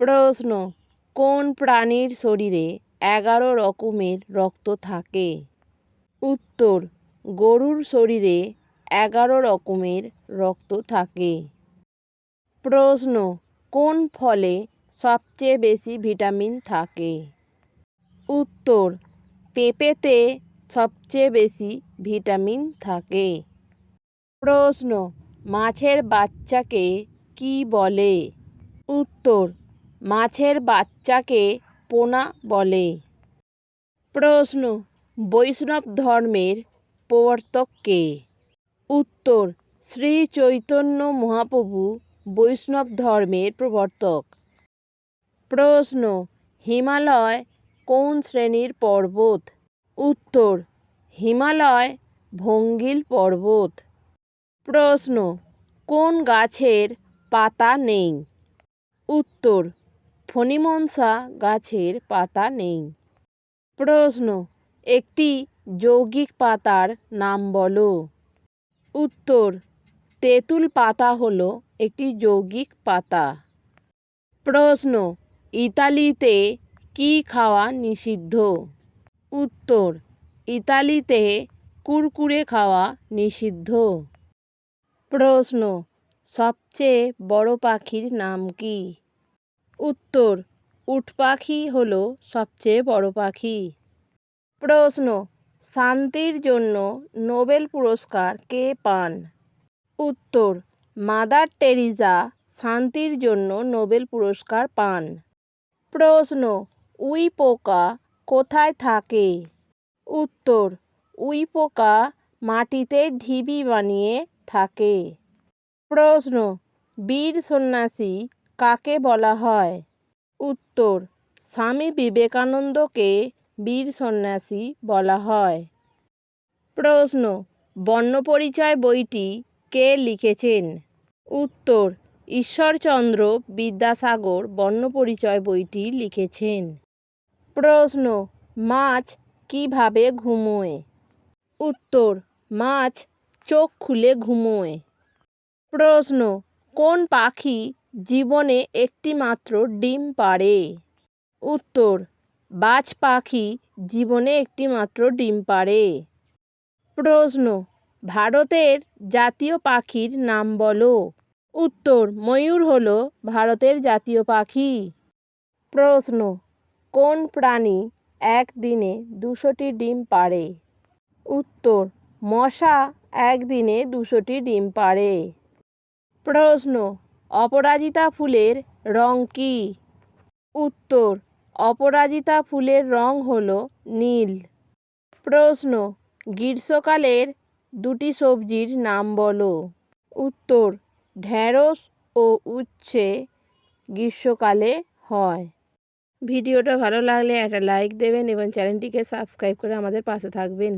প্রশ্ন, কোন প্রাণীর শরীরে এগারো রকমের রক্ত থাকে? উত্তর, গরুর শরীরে এগারো রকমের রক্ত থাকে। প্রশ্ন, কোন ফলে সবচেয়ে বেশি ভিটামিন থাকে? উত্তর, পেঁপেতে সবচেয়ে বেশি ভিটামিন থাকে। প্রশ্ন, মাছের বাচ্চাকে কি বলে? উত্তর মাছের বাচ্চাকে পোনা বলে। প্রশ্ন, বৈষ্ণব ধর্মের প্রবর্তক কে? উত্তর, শ্রী চৈতন্য মহাপ্রভু বৈষ্ণব ধর্মের প্রবর্তক। প্রশ্ন, হিমালয় কোন শ্রেণির পর্বত? উত্তর, হিমালয় ভঙ্গিল পর্বত। প্রশ্ন, কোন গাছের পাতা নেই? উত্তর ফণিমনসা গাছের পাতা নেই। প্রশ্ন, একটি যৌগিক পাতার নাম বলো। উত্তর, তেঁতুল পাতা হলো একটি যৌগিক পাতা। প্রশ্ন, ইতালিতে কি খাওয়া নিষিদ্ধ? উত্তর, ইতালিতে কুরকুরে খাওয়া নিষিদ্ধ। প্রশ্ন, সবচেয়ে বড় পাখির নাম কি? উত্তর, উট পাখি হলো সবচেয়ে বড় পাখি। প্রশ্ন, শান্তির জন্য নোবেল পুরস্কার কে পান? উত্তর, মাদার টেরিজা শান্তির জন্য নোবেল পুরস্কার পান। প্রশ্ন উই পোকা কোথায় থাকে? উত্তর উই পোকা মাটিতে ঢিবি বানিয়ে থাকে। প্রশ্ন, বীর সন্ন্যাসী কাকে বলা হয়? উত্তর, স্বামী বিবেকানন্দকে বীর সন্ন্যাসী বলা হয়। প্রশ্ন, বর্ণপরিচয় বইটি কে লিখেছেন? উত্তর, ঈশ্বরচন্দ্র বিদ্যাসাগর বর্ণপরিচয় বইটি লিখেছেন। প্রশ্ন, মাছ কীভাবে ঘুমোয়? উত্তর, মাছ চোখ খুলে ঘুমোয়। প্রশ্ন, কোন পাখি জীবনে একটি মাত্র ডিম পাড়ে। উত্তর, বাজ পাখি জীবনে একটি মাত্র ডিম পাড়ে। প্রশ্ন, ভারতের জাতীয় পাখির নাম বলো। উত্তর, ময়ূর হলো ভারতের জাতীয় পাখি। প্রশ্ন, কোন প্রাণী একদিনে দুশোটি ডিম পাড়ে? উত্তর, মশা একদিনে দুশোটি ডিম পাড়ে। প্রশ্ন অপরাজিতা ফুলের রং কী? উত্তর, অপরাজিতা ফুলের রং হলো নীল। প্রশ্ন, গ্রীষ্মকালের দুটি সবজির নাম বলো। উত্তর ঢ্যাঁড়স ও উচ্ছে গ্রীষ্মকালে হয়। ভিডিওটা ভালো লাগলে একটা লাইক দেবেন এবং চ্যানেলটিকে সাবস্ক্রাইব করে আমাদের পাশে থাকবেন।